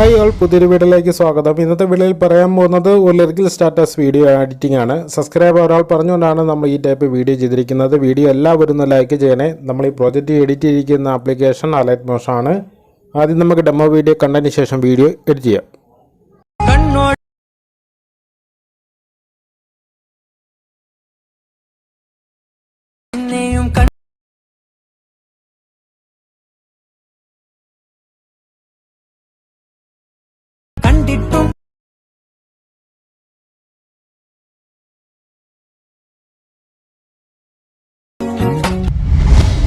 Hi all പുതിയൊരു വീഡിയോയിലേക്ക് സ്വാഗതം. ഇന്നത്തെ വീഡിയോയിൽ പറയാൻ പോകുന്നത് ഒരു ലിറിക്കൽ സ്റ്റാറ്റസ് വീഡിയോ എഡിറ്റിംഗ് ആണ്. സബ്സ്ക്രൈബ് ഒരാൾ പറഞ്ഞുകൊണ്ടാണ് നമ്മൾ ഈ ടൈപ്പ് വീഡിയോ ചെയ്തിരിക്കുന്നത്. വീഡിയോ എല്ലാവരും ഒന്ന് ലൈക്ക് ചെയ്യണേ. നമ്മൾ ഈ പ്രോജക്റ്റ് എഡിറ്റ് ചെയ്തിരിക്കുന്ന ആപ്ലിക്കേഷൻ അലൈറ്റ് മോഷാണ് ആദ്യം നമുക്ക് ഡെമോ വീഡിയോ കണ്ടതിന് ശേഷം വീഡിയോ എഡിറ്റ് ചെയ്യാം. കണ്ടിട്ടും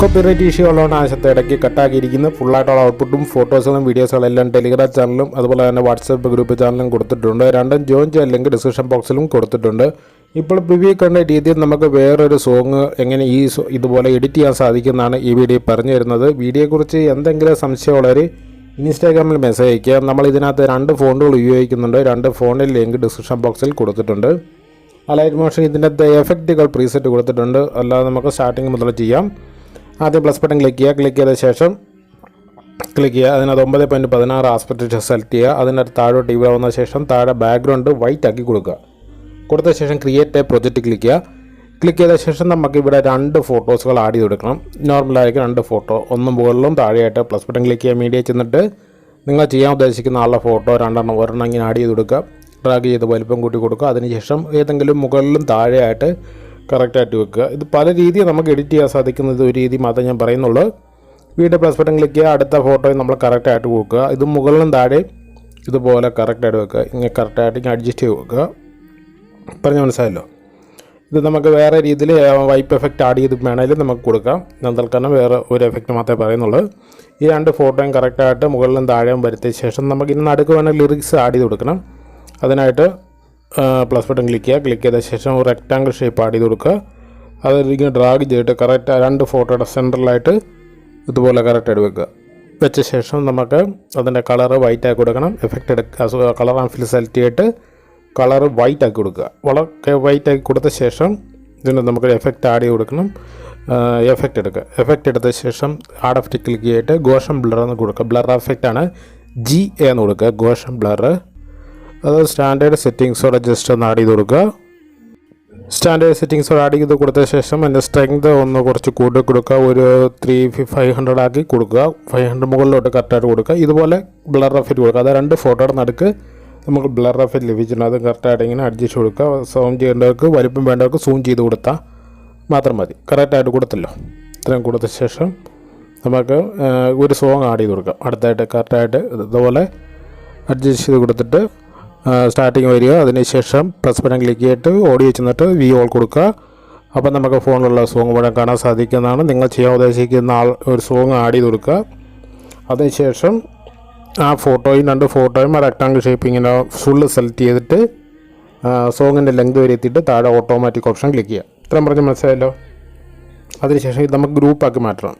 കോപ്പിറൈറ്റ് ഇഷ്യൂ ഉള്ളതുകൊണ്ട് ആശത്തെ ഇടയ്ക്ക് കട്ടാക്കിയിരിക്കുന്നു. ഫുള്ളായിട്ടുള്ള ഔട്ട്പുട്ടും ഫോട്ടോസുകളും വീഡിയോസുകളും എല്ലാം ടെലിഗ്രാം ചാനലും അതുപോലെ തന്നെ വാട്സപ്പ് ഗ്രൂപ്പ് ചാനലും കൊടുത്തിട്ടുണ്ട്. രണ്ടും ജോയിൻ ചെയ്യാൻ ലിങ്ക് ഡിസ്ക്രിപ്ഷൻ ബോക്സിലും കൊടുത്തിട്ടുണ്ട്. ഇപ്പോൾ പ്രിവ്യൂ കണ്ട രീതിയിൽ നമുക്ക് വേറൊരു സോങ് എങ്ങനെ ഈ ഇതുപോലെ എഡിറ്റ് ചെയ്യാൻ സാധിക്കുന്നതാണ് ഈ വീഡിയോ പറഞ്ഞു തരുന്നത് വീഡിയോയെക്കുറിച്ച് എന്തെങ്കിലും സംശയമുള്ളവർ ഇൻസ്റ്റാഗ്രാമിൽ മെസ്സേജ് അയക്കുക നമ്മൾ ഇതിനകത്ത് രണ്ട് ഫോണുകൾ ഉപയോഗിക്കുന്നുണ്ട്. രണ്ട് ഫോണിൽ ലിങ്ക് ഡിസ്ക്രിപ്ഷൻ ബോക്സിൽ കൊടുത്തിട്ടുണ്ട്. അലൈറ്റ് മോഷൻ ഇതിനകത്ത് എഫക്റ്റുകൾ പ്രീസെറ്റ് കൊടുത്തിട്ടുണ്ട്. അല്ലാതെ നമുക്ക് സ്റ്റാർട്ടിങ് മുതൽ ചെയ്യാം. ആദ്യം പ്ലസ് ബട്ടൺ ക്ലിക്ക് ചെയ്യുക. ക്ലിക്ക് ചെയ്ത ശേഷം ക്ലിക്ക് ചെയ്യുക. അതിനകത്ത് ഒമ്പത് പോയിന്റ് പതിനാറ് ആസ്പെക്റ്റ് സെലക്ട് ചെയ്യുക. അതിനകത്ത് താഴോട്ട് ഇവിടെ വന്ന ശേഷം താഴെ ബാക്ക്ഗ്രൗണ്ട് വൈറ്റ് ആക്കി കൊടുക്കുക. കൊടുത്ത ശേഷം ക്രിയേറ്റ് എ പ്രൊജക്റ്റ് ക്ലിക്ക് ചെയ്യുക. ക്ലിക്ക് ചെയ്ത ശേഷം നമുക്ക് ഇവിടെ രണ്ട് ഫോട്ടോസുകൾ ആഡ് ചെയ്ത് കൊടുക്കണം നോർമലായിരിക്കും രണ്ട് ഫോട്ടോ ഒന്ന് മുകളിലും താഴെയായിട്ട് പ്ലസ് ബട്ടൺ ക്ലിക്ക് ചെയ്യുക മീഡിയ ചെന്നിട്ട് നിങ്ങൾ ചെയ്യാൻ ഉദ്ദേശിക്കുന്ന ആളുടെ ഫോട്ടോ രണ്ടെണ്ണം ഒരെണ്ണം ഇങ്ങനെ ആഡ് ചെയ്ത് കൊടുക്കുക ഡ്രാഗ് ചെയ്ത് വലിപ്പം കൂട്ടി കൊടുക്കുക. അതിനുശേഷം ഏതെങ്കിലും മുകളിലും താഴെയായിട്ട് കറക്റ്റായിട്ട് വെക്കുക. ഇത് പല രീതിയിൽ നമുക്ക് എഡിറ്റ് ചെയ്യാൻ സാധിക്കുന്നത് ഒരു രീതി മാത്രമേ ഞാൻ പറയുന്നുള്ളൂ. വീണ്ടും പ്ലസ് ബട്ടൺ ക്ലിക്ക് ചെയ്യുക. അടുത്ത ഫോട്ടോയും നമ്മൾ കറക്റ്റായിട്ട് കൊടുക്കുക. ഇത് മുകളിലും താഴെ ഇതുപോലെ കറക്റ്റായിട്ട് വെക്കുക. ഇങ്ങനെ കറക്റ്റായിട്ട് ഇങ്ങനെ അഡ്ജസ്റ്റ് ചെയ്ത് വെക്കുക. പറഞ്ഞ മനസ്സിലായല്ലോ? ഇത് നമുക്ക് വേറെ രീതിയിൽ വൈപ്പ് എഫക്റ്റ് ആഡ് ചെയ്ത് വേണമെങ്കിലും നമുക്ക് കൊടുക്കാം. ഞാൻ വേറെ ഒരു എഫക്റ്റ് മാത്രമേ പറയുന്നുള്ളൂ. ഈ രണ്ട് ഫോട്ടോയും കറക്റ്റായിട്ട് മുകളിലും താഴെയും വരുത്തിയ ശേഷം നമുക്ക് ഇനി നടുക്ക് വേണമെങ്കിൽ ലിറിക്സ് ആഡ് ചെയ്ത് കൊടുക്കണം. അതിനായിട്ട് പ്ലസ് ബട്ടൺ ക്ലിക്ക് ചെയ്യുക. ക്ലിക്ക് ചെയ്ത ശേഷം ഒരു റെക്റ്റാങ്കിൾ ഷേപ്പ് ആഡ് ചെയ്ത് കൊടുക്കുക. അത് ഇങ്ങനെ ഡ്രാഗ് ചെയ്തിട്ട് കറക്റ്റ് രണ്ട് ഫോട്ടോയുടെ സെന്ററിലായിട്ട് ഇതുപോലെ കറക്റ്റായിട്ട് വെക്കുക. വെച്ച ശേഷം നമുക്ക് അതിന്റെ കളറ് വൈറ്റ് ആക്കി കൊടുക്കണം. എഫക്റ്റ് എടുക്കുക കളർ ആൻഡ് ഫിൽ സെലക്ട് ചെയ്തിട്ട് കളർ വൈറ്റ് ആക്കി കൊടുക്കുക. വളരെ വൈറ്റ് ആക്കി കൊടുത്ത ശേഷം ഇതിന് നമുക്ക് എഫക്റ്റ് ആഡ് ചെയ്ത് കൊടുക്കണം. എഫക്റ്റ് എടുക്കുക. എഫക്റ്റ് എടുത്ത ശേഷം ആഡ് എഫക്റ്റ് ക്ലിക്ക് ചെയ്തിട്ട് ഗോഷം ബ്ലർ എന്ന് കൊടുക്കുക. ബ്ലർ എഫക്റ്റ് ആണ് ജി എന്ന് കൊടുക്കുക. ഗോഷം ബ്ലർ അത് സ്റ്റാൻഡേർഡ് സെറ്റിങ്സോടെ ജസ്റ്റ് ഒന്ന് ആഡ് ചെയ്ത് കൊടുക്കുക. സ്റ്റാൻഡേർഡ് സെറ്റിങ്സ് ആഡ് ചെയ്ത് കൊടുത്ത ശേഷം അതിന്റെ സ്ട്രെങ്ത് ഒന്ന് കുറച്ച് കൂട്ടി കൊടുക്കുക. ഒരു ത്രീ ഫൈവ് ഹൺഡ്രഡ് ആക്കി കൊടുക്കുക. ഫൈവ് ഹൺഡ്രഡ് മുകളിലോട്ട് കറക്റ്റായിട്ട് കൊടുക്കുക. ഇതുപോലെ ബ്ലർ എഫക്റ്റ് കൊടുക്കുക. അത് രണ്ട് ഫോട്ടോയുടെ നടുക്ക് നമുക്ക് ബ്ലർ എഫക്റ്റ് ലഭിച്ചിട്ടുണ്ട്. അത് കറക്റ്റായിട്ട് ഇങ്ങനെ അഡ്ജസ്റ്റ് കൊടുക്കുക. സൂം ചെയ്യേണ്ടവർക്ക് വലിപ്പം വേണ്ടവർക്ക് സൂം ചെയ്ത് കൊടുത്താൽ മാത്രം മതി. കറക്റ്റായിട്ട് കൊടുത്തല്ലോ. ഇത്രയും കൊടുത്ത ശേഷം നമുക്ക് ഒരു സോങ് ആഡ് ചെയ്ത് കൊടുക്കാം. അടുത്തായിട്ട് കറക്റ്റായിട്ട് ഇതുപോലെ അഡ്ജസ്റ്റ് ചെയ്ത് കൊടുത്തിട്ട് സ്റ്റാർട്ടിങ് വരിക. അതിനുശേഷം പ്രസ് ബട്ടൺ ക്ലിക്ക് ചെയ്തിട്ട് ഓഡിയോ ചെന്നിട്ട് വി ഓൾ കൊടുക്കുക. അപ്പം നമുക്ക് ഫോണിലുള്ള സോങ് മുഴുവൻ കാണാൻ സാധിക്കുന്നതാണ്. നിങ്ങൾ ചെയ്യാൻ ഉദ്ദേശിക്കുന്ന ആൾ ഒരു സോങ് ആഡ് ചെയ്ത് കൊടുക്കുക. അതിനുശേഷം ആ ഫോട്ടോയും രണ്ട് ഫോട്ടോയും ആ റെക്ടാങ്കിൾ ഷേപ്പ് ഇങ്ങനെ ഫുള്ള് സെലക്ട് ചെയ്തിട്ട് സോങ്ങിന്റെ ലെങ്ത് വരെ എത്തിയിട്ട് താഴെ ഓട്ടോമാറ്റിക് ഓപ്ഷൻ ക്ലിക്ക് ചെയ്യുക ഇത്രയും പറഞ്ഞ് മനസ്സിലായല്ലോ? അതിനുശേഷം ഇത് നമുക്ക് ഗ്രൂപ്പാക്കി മാറ്റണം.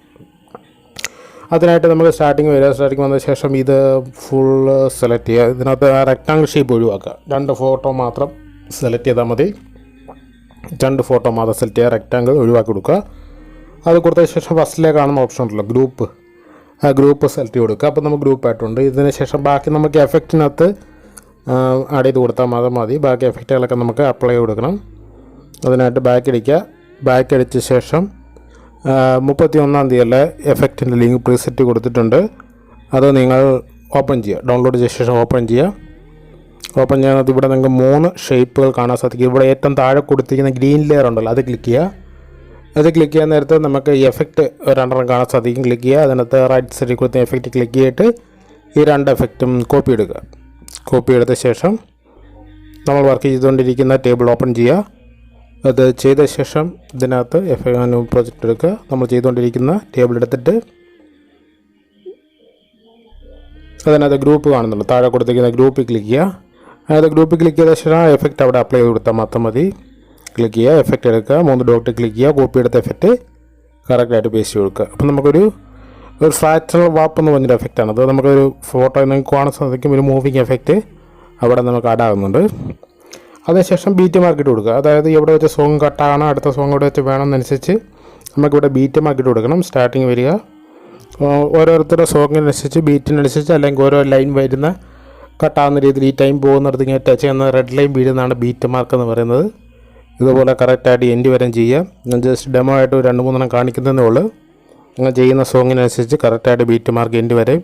അതിനായിട്ട് നമുക്ക് സ്റ്റാർട്ടിങ് വരിക. സ്റ്റാർട്ടിങ് വന്ന ശേഷം ഇത് ഫുള്ള് സെലക്ട് ചെയ്യുക. ഇതിനകത്ത് റെക്ടാങ്കിൾ ഷേപ്പ് ഒഴിവാക്കുക. രണ്ട് ഫോട്ടോ മാത്രം സെലക്ട് ചെയ്താൽ മതി. രണ്ട് ഫോട്ടോ മാത്രം സെലക്ട് ചെയ്യുക. റെക്ടാങ്കിൾ ഒഴിവാക്കി കൊടുക്കുക. അത് കൊടുത്ത ശേഷം ഫസ്റ്റിലേ കാണുന്ന ഓപ്ഷൻ ഉണ്ടല്ലോ ഗ്രൂപ്പ് ഗ്രൂപ്പ് സെലക്ട് കൊടുക്കുക. അപ്പോൾ നമുക്ക് ഗ്രൂപ്പ് ആയിട്ടുണ്ട് ഇതിന് ശേഷം ബാക്കി നമുക്ക് എഫക്റ്റിനകത്ത് ആഡ് ചെയ്ത് കൊടുത്താൽ മാത്രം മതി. ബാക്കി എഫക്റ്റുകളൊക്കെ നമുക്ക് അപ്ലൈ കൊടുക്കണം. അതിനായിട്ട് ബാക്ക് അടിക്കുക. ബാക്ക് അടിച്ച ശേഷം മുപ്പത്തി ഒന്നാം തീയതിയിലെ എഫക്റ്റിന്റെ ലിങ്ക് പ്രീസെറ്റ് കൊടുത്തിട്ടുണ്ട്. അത് നിങ്ങൾ ഓപ്പൺ ചെയ്യുക. ഡൗൺലോഡ് ചെയ്ത ശേഷം ഓപ്പൺ ചെയ്യുക. ഓപ്പൺ ചെയ്യുന്നത് ഇവിടെ നിങ്ങൾക്ക് മൂന്ന് ഷേപ്പുകൾ കാണാൻ സാധിക്കും. ഇവിടെ ഏറ്റവും താഴെ കൊടുത്തിരിക്കുന്ന ഗ്രീൻ ലെയർ ഉണ്ടല്ലോ അത് ക്ലിക്ക് ചെയ്യുക. അത് ക്ലിക്ക് ചെയ്യാൻ നേരത്തെ നമുക്ക് എഫക്റ്റ് രണ്ടെണ്ണം കാണാൻ സാധിക്കും. ക്ലിക്ക് ചെയ്യുക. അതിനകത്ത് റൈറ്റ് സൈഡിൽ കൊടുത്ത എഫക്റ്റ് ക്ലിക്ക് ചെയ്തിട്ട് ഈ രണ്ട് എഫക്റ്റും കോപ്പി എടുക്കുക കോപ്പി എടുത്ത ശേഷം നമ്മൾ വർക്ക് ചെയ്തുകൊണ്ടിരിക്കുന്ന ടേബിൾ ഓപ്പൺ ചെയ്യുക. അത് ചെയ്ത ശേഷം ഇതിനകത്ത് എഫ് പ്രൊജക്റ്റ് എടുക്കുക. നമ്മൾ ചെയ്തുകൊണ്ടിരിക്കുന്ന ടേബിൾ എടുത്തിട്ട് അതിനകത്ത് ഗ്രൂപ്പ് കാണുന്നുണ്ട്. താഴെ കൊടുത്തിരിക്കുന്ന ഗ്രൂപ്പിൽ ക്ലിക്ക് ചെയ്യുക. അതായത് ഗ്രൂപ്പിൽ ക്ലിക്ക് ചെയ്ത ശേഷം എഫക്റ്റ് അവിടെ അപ്ലൈ ചെയ്ത് കൊടുത്താൽ മാത്രം മതി. ക്ലിക്ക് ചെയ്യുക എഫക്റ്റ് എടുക്കുക മൂന്ന് ഡോട്ട് ക്ലിക്ക് ചെയ്യുക കോപ്പി എടുത്ത എഫക്റ്റ് കറക്റ്റായിട്ട് പേസ്റ്റ് കൊടുക്കുക. അപ്പോൾ നമുക്കൊരു ഒരു ഫ്രാക്ചറൽ വാപ്പ് എന്ന് പറഞ്ഞൊരു എഫക്റ്റാണ് അത് നമുക്കൊരു ഫോട്ടോ നിങ്ങൾക്ക് കാണാൻ സാധിക്കും ഒരു മൂവിങ് എഫക്റ്റ് അവിടെ നമുക്ക് ആഡ് ആകുന്നുണ്ട്. അതിനുശേഷം ബീറ്റ് മാർക്കിട്ട് കൊടുക്കുക. അതായത് എവിടെ വെച്ച് സോങ് കട്ടാണോ അടുത്ത സോങ് എവിടെ വെച്ച് വേണമെന്നനുസരിച്ച് നമുക്കിവിടെ ബീറ്റ് മാർക്കിട്ട് കൊടുക്കണം. സ്റ്റാർട്ടിങ് വരിക. ഓരോരുത്തരുടെ സോങ്ങിനനുസരിച്ച് ബീറ്റിനനുസരിച്ച് അല്ലെങ്കിൽ ഓരോ ലൈൻ വരുന്ന കട്ടാവുന്ന രീതിയിൽ ഈ ടൈം പോകുന്നിടത്ത് ഇങ്ങനെ ടച്ച് ചെയ്യുന്ന റെഡ് ലൈൻ വീഴുന്നതാണ് ബീറ്റ് മാർക്ക് എന്ന് പറയുന്നത്. ഇതുപോലെ കറക്റ്റായിട്ട് എൻഡ് വരെ ചെയ്യാം. ഞാൻ ജസ്റ്റ് ഡെമോ ആയിട്ട് രണ്ട് മൂന്നെണ്ണം കാണിക്കുന്നതേ ഉള്ളൂ. നിങ്ങൾ ചെയ്യുന്ന സോങ്ങിനനുസരിച്ച് കറക്റ്റായിട്ട് ബീറ്റ് മാർക്ക് എൻഡ് വരെ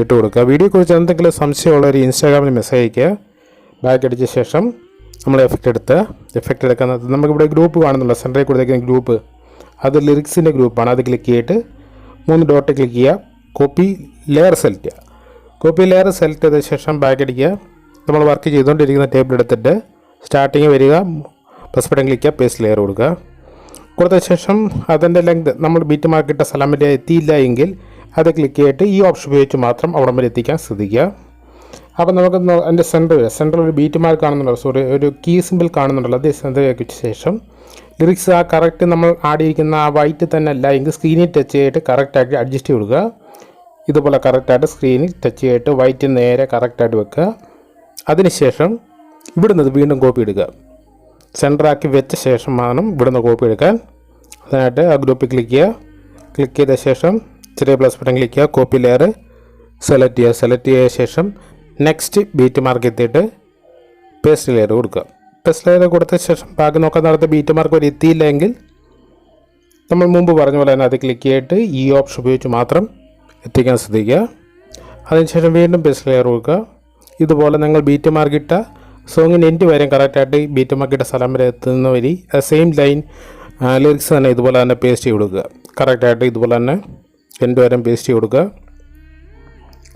ഇട്ട് കൊടുക്കുക. വീഡിയോയെക്കുറിച്ച് എന്തെങ്കിലും സംശയമുള്ളവർ ഇൻസ്റ്റാഗ്രാമിൽ മെസ്സേജ് അയക്കുക ബാക്ക് അടിച്ച ശേഷം നമ്മൾ എഫക്റ്റ് എടുത്ത് എഫക്റ്റ് എടുക്കുന്നത് നമുക്കിവിടെ ഗ്രൂപ്പ് കാണുന്നുണ്ടോ. സെന്ററിൽ കൊടുത്തേക്കുന്ന ഗ്രൂപ്പ് അത് ലിറിക്സിന്റെ ഗ്രൂപ്പാണ് അത് ക്ലിക്ക് ചെയ്തിട്ട് മൂന്ന് ഡോട്ട് ക്ലിക്ക് ചെയ്യുക. കോപ്പി ലെയർ സെലക്ട് ചെയ്യുക. കോപ്പി ലെയർ സെലക്ട് ചെയ്ത ശേഷം ബാക്ക് അടിക്കുക. നമ്മൾ വർക്ക് ചെയ്തുകൊണ്ടിരിക്കുന്ന ടേബിൾ എടുത്തിട്ട് സ്റ്റാർട്ടിങ് വരിക. പ്ലസ് ബട്ടൺ ക്ലിക്ക് ചെയ്യുക പേസ്റ്റ് ലെയർ കൊടുക്കുക. കൊടുത്ത ശേഷം അതിന്റെ ലെങ്ത് നമ്മൾ ബീറ്റ് മാർക്കിട്ട സ്ഥലം വരെ എത്തിയില്ല എങ്കിൽ അത് ക്ലിക്ക് ചെയ്തിട്ട് ഈ ഓപ്ഷൻ ഉപയോഗിച്ച് മാത്രം അവിടം വരെ എത്തിക്കാൻ ശ്രദ്ധിക്കുക. അപ്പോൾ നമുക്ക് അതിന്റെ സെന്റർ വരെ സെന്ററിൽ ഒരു ബീറ്റ് മാർക്ക് കാണുന്നുണ്ടല്ലോ. സോറി ഒരു കീ സിമ്പിൾ കാണുന്നുണ്ടല്ലോ. അത് സെന്റർ വെച്ച ശേഷം ലിറിക്സ് ആ കറക്റ്റ് നമ്മൾ ആടിയിരിക്കുന്ന ആ വൈറ്റ് തന്നെ അല്ല എങ്കിൽ സ്ക്രീനിൽ ടച്ച് ചെയ്തിട്ട് കറക്റ്റായിട്ട് അഡ്ജസ്റ്റ് കൊടുക്കുക. ഇതുപോലെ കറക്റ്റായിട്ട് സ്ക്രീനിൽ ടച്ച് ചെയ്തിട്ട് വൈറ്റ് നേരെ കറക്റ്റായിട്ട് വെക്കുക. അതിനുശേഷം ഇവിടുന്ന് വീണ്ടും കോപ്പി എടുക്കുക. സെന്ററാക്കി വെച്ച ശേഷം വേണം ഇവിടുന്ന് കോപ്പി എടുക്കാൻ. അതിനായിട്ട് ആ ഗ്രൂപ്പിൽ ക്ലിക്ക് ചെയ്യുക. ക്ലിക്ക് ചെയ്ത ശേഷം ചെറിയ പ്ലസ് ബട്ടൺ ക്ലിക്ക് ചെയ്യുക. കോപ്പി ലെയർ സെലക്ട് ചെയ്യുക. സെലക്ട് ചെയ്ത ശേഷം നെക്സ്റ്റ് ബീറ്റ് മാർക്ക് എത്തിയിട്ട് പേസ്റ്റ് ലെയർ കൊടുക്കുക. പേസ്റ്റ് ലെയർ കൊടുത്ത ശേഷം ബാക്കി നോക്കാൻ നടത്ത ബീറ്റ് മാർക്ക് വരെ എത്തിയില്ലെങ്കിൽ നമ്മൾ മുമ്പ് പറഞ്ഞ പോലെ തന്നെ അത് ക്ലിക്ക് ചെയ്തിട്ട് ഈ ഓപ്ഷൻ ഉപയോഗിച്ച് മാത്രം എത്തിക്കാൻ ശ്രദ്ധിക്കുക. അതിനുശേഷം വീണ്ടും പേസ്റ്റ് ലെയർ കൊടുക്കുക. ഇതുപോലെ നിങ്ങൾ ബീറ്റ് മാർക്കിട്ട സോങ്ങിന്റെ എൻഡ് വരെ കറക്റ്റായിട്ട് ബീറ്റ് മാർക്കിട്ട സ്ഥലം വരെ എത്തുന്ന വരി സെയിം ലൈൻ ലിറിക്സ് തന്നെ ഇതുപോലെ തന്നെ പേസ്റ്റ് ചെയ്ത് കൊടുക്കുക. കറക്റ്റായിട്ട് ഇതുപോലെ തന്നെ എൻഡ് വരെ പേസ്റ്റ് ചെയ്ത് കൊടുക്കുക.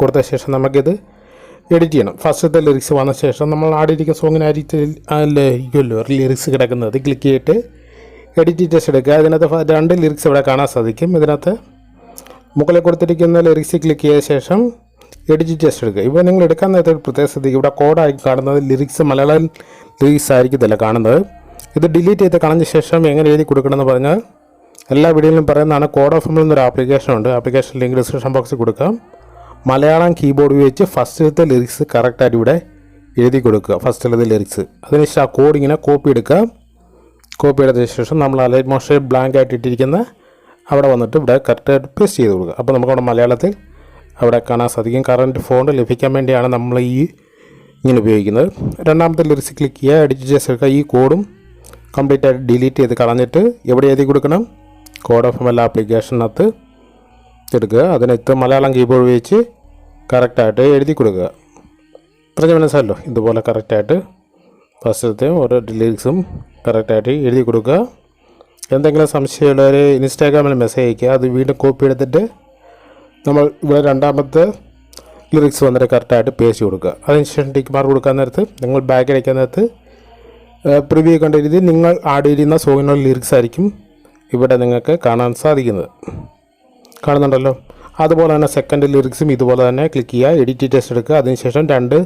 കൊടുത്ത ശേഷം നമുക്കിത് എഡിറ്റ് ചെയ്യണം. ഫസ്റ്റത്തെ ലിറിക്സ് വന്ന ശേഷം നമ്മൾ ആടിയിരിക്കുന്ന അല്ലേ അല്ലായിരിക്കുമല്ലോ ലിറിക്സ് കിടക്കുന്നത്. ക്ലിക്ക് ചെയ്തിട്ട് എഡിറ്റ് ടെസ്റ്റ് എടുക്കുക. അതിനകത്ത് രണ്ട് ലിറിക്സ് ഇവിടെ കാണാൻ സാധിക്കും. ഇതിനകത്ത് മുകളിൽ കൊടുത്തിരിക്കുന്ന ലിറിക്സ് ക്ലിക്ക് ചെയ്ത ശേഷം എഡിറ്റ് ജസ്റ്റ് എടുക്കുക. ഇപ്പോൾ നിങ്ങൾ എടുക്കാൻ നേരത്തെ ഒരു പ്രത്യേക ശ്രദ്ധിക്കുക ഇവിടെ കോഡായി കാണുന്നത് ലിറിക്സ് മലയാളം ലിറിക്സ് ആയിരിക്കത്തില്ല കാണുന്നത്. ഇത് ഡിലീറ്റ് ചെയ്ത് കളഞ്ഞ ശേഷം എങ്ങനെ എഴുതി കൊടുക്കണമെന്ന് പറഞ്ഞാൽ എല്ലാ വീഡിയോയിലും പറയുന്നതാണ് കോഡ് ഓഫ് എന്നൊരു ആപ്ലിക്കേഷൻ ഉണ്ട്. ആപ്ലിക്കേഷൻ ലിങ്ക് ഡിസ്ക്രിപ്ഷൻ ബോക്സിൽ കൊടുക്കാം. മലയാളം കീബോർഡ് ഉപയോഗിച്ച് ഫസ്റ്റത്തെ ലിറിക്സ് കറക്റ്റായിട്ട് ഇവിടെ എഴുതി കൊടുക്കുക. ഫസ്റ്റിലത്തെ ലിറിക്സ് അതിനുശേഷം ആ കോഡ് ഇങ്ങനെ കോപ്പി എടുക്കുക. കോപ്പി എടുത്ത ശേഷം നമ്മൾ അലൈറ്റ് മോഷൻ ബ്ലാങ്ക് ആയിട്ട് ഇട്ടിരിക്കുന്ന അവിടെ വന്നിട്ട് ഇവിടെ കറക്റ്റായിട്ട് പേസ്റ്റ് ചെയ്ത് കൊടുക്കുക. അപ്പോൾ നമുക്കവിടെ മലയാളത്തിൽ അവിടെ കാണാൻ സാധിക്കും. കറണ്ട് ഫോണ്ട് ലഭിക്കാൻ വേണ്ടിയാണ് നമ്മൾ ഈ ഇങ്ങനെ ഉപയോഗിക്കുന്നത്. രണ്ടാമത്തെ ലിറിക്സ് ക്ലിക്ക് ചെയ്യുക ചെയ്ത് എടുക്കുക ഈ കോഡും കംപ്ലീറ്റ് ആയിട്ട് ഡിലീറ്റ് ചെയ്ത് കളഞ്ഞിട്ട് എവിടെ എഴുതി കൊടുക്കണം? കോഡ് ഓഫ് എൽ ആപ്ലിക്കേഷനകത്ത് എടുക്കുക. അതിനകത്ത് മലയാളം കീബോർഡ് ഉപയോഗിച്ച് കറക്റ്റായിട്ട് എഴുതി കൊടുക്കുക. പറഞ്ഞ മനസ്സിലല്ലോ ഇതുപോലെ കറക്റ്റായിട്ട് ഫസ്റ്റത്തെ ഓരോ ലിറിക്സും കറക്റ്റായിട്ട് എഴുതി കൊടുക്കുക. എന്തെങ്കിലും സംശയമുള്ളവർ ഇൻസ്റ്റാഗ്രാമിൽ മെസ്സേജ് അയക്കുക അത് വീണ്ടും കോപ്പി എടുത്തിട്ട് നമ്മൾ ഇവിടെ രണ്ടാമത്തെ ലിറിക്സ് വന്നിട്ട് കറക്റ്റായിട്ട് പേസ്റ്റ് കൊടുക്കുക. അതിനുശേഷം ടിക്ക് മാർക്ക് കൊടുക്കാൻ നേരത്ത് നിങ്ങൾ ബാക്ക് അടിക്കാൻ നേരത്ത് പ്രിവ്യൂ കണ്ട രീതി നിങ്ങൾ ആഡ് ചെയ്യുന്ന സോങ്ങിനുള്ള ലിറിക്സ് ആയിരിക്കും ഇവിടെ നിങ്ങൾക്ക് കാണാൻ സാധിക്കുന്നത്. കാണുന്നുണ്ടല്ലോ? അതുപോലെ തന്നെ സെക്കൻഡ് ലിറിക്സും ഇതുപോലെ തന്നെ ക്ലിക്ക് ചെയ്യുക എഡിറ്റ് ടെസ്റ്റ് എടുക്കുക അതിനുശേഷം രണ്ട്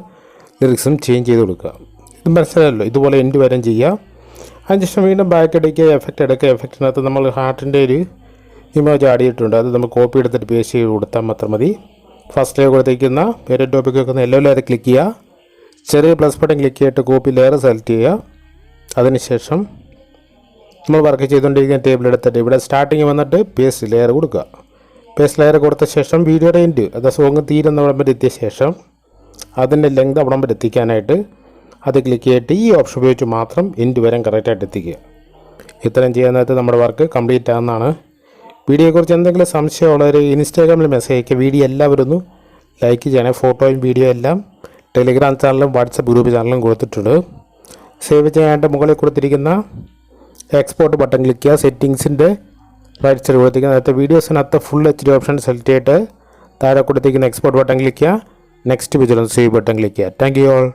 ലിറിക്സും ചേഞ്ച് ചെയ്ത് കൊടുക്കുക. ഇത് മനസ്സിലായല്ലോ? ഇതുപോലെ എൻഡ് വരെ ചെയ്യുക. അതിനുശേഷം വീണ്ടും ബാക്ക് അടിക്കുക എഫക്റ്റ് എടുക്കുക. എഫക്റ്റിനകത്ത് നമ്മൾ ഹാർട്ടിന്റെ ഒരു ഇമേജ് ആടിയിട്ടുണ്ട് അത് നമുക്ക് കോപ്പി എടുത്തിട്ട് പേസ്റ്റ് ചെയ്ത് കൊടുത്താൽ മാത്രം മതി. ഫസ്റ്റ് കൊടുത്തിരിക്കുന്ന പേര് ടോപ്പിക് വെക്കുന്ന എല്ലോ ലെയർ ക്ലിക്ക് ചെയ്യുക. ചെറിയ പ്ലസ് ബട്ടൺ ക്ലിക്ക് ചെയ്തിട്ട് കോപ്പി ലെയർ സെലക്ട് ചെയ്യുക. അതിനുശേഷം നമ്മൾ വർക്ക് ചെയ്തുകൊണ്ടിരിക്കുന്ന ടേബിൾ എടുത്തിട്ട് ഇവിടെ സ്റ്റാർട്ടിങ് വന്നിട്ട് പേസ്റ്റ് ലെയർ കൊടുക്കുക. പേസ്റ്റ് ലെയർ കൊടുത്ത ശേഷം വീഡിയോ എൻഡ് അത് സോങ് തീരുന്ന അവിടം എത്തിയ ശേഷം അതിന്റെ ലെങ്ത് അവിടം വരെ എത്തിക്കാനായിട്ട് അത് ക്ലിക്ക് ചെയ്തിട്ട് ഈ ഓപ്ഷൻ ഉപയോഗിച്ച് മാത്രം എൻഡ് വരെ കറക്റ്റായിട്ട് എത്തിക്കുക. ഇത്രയും ചെയ്യാൻ നേരത്തെ നമ്മുടെ വർക്ക് കംപ്ലീറ്റ് ആകുന്നതാണ് വീഡിയോയെക്കുറിച്ച് എന്തെങ്കിലും സംശയമുള്ളവർ ഇൻസ്റ്റാഗ്രാമിൽ മെസ്സേജ് അയക്കുക വീഡിയോ എല്ലാവരും ഒന്ന് ലൈക്ക് ചെയ്യണേ ഫോട്ടോയും വീഡിയോ എല്ലാം ടെലിഗ്രാം ചാനലും വാട്സപ്പ് ഗ്രൂപ്പ് ചാനലും കൊടുത്തിട്ടുണ്ട്. സേവ് ചെയ്യാനായിട്ട് മുകളിൽ കൊടുത്തിരിക്കുന്ന എക്സ്പോർട്ട് ബട്ടൺ ക്ലിക്ക് ചെയ്യുക. സെറ്റിങ്സിന്റെ റൈറ്റ് സൈഡ് കൊടുത്തിരിക്കുന്ന നേരത്തെ വീഡിയോസിനകത്ത് full H D option select ചെയ്തിട്ട് താഴെ കൊടുത്തിരിക്കുന്ന എക്സ്പോർട്ട് ബട്ടൺ ക്ലിക്ക് ചെയ്യുക. നെക്സ്റ്റ് വിജിലൻസ് സേവ് ബട്ടൺ ക്ലിക്ക് ചെയ്യുക. Thank you all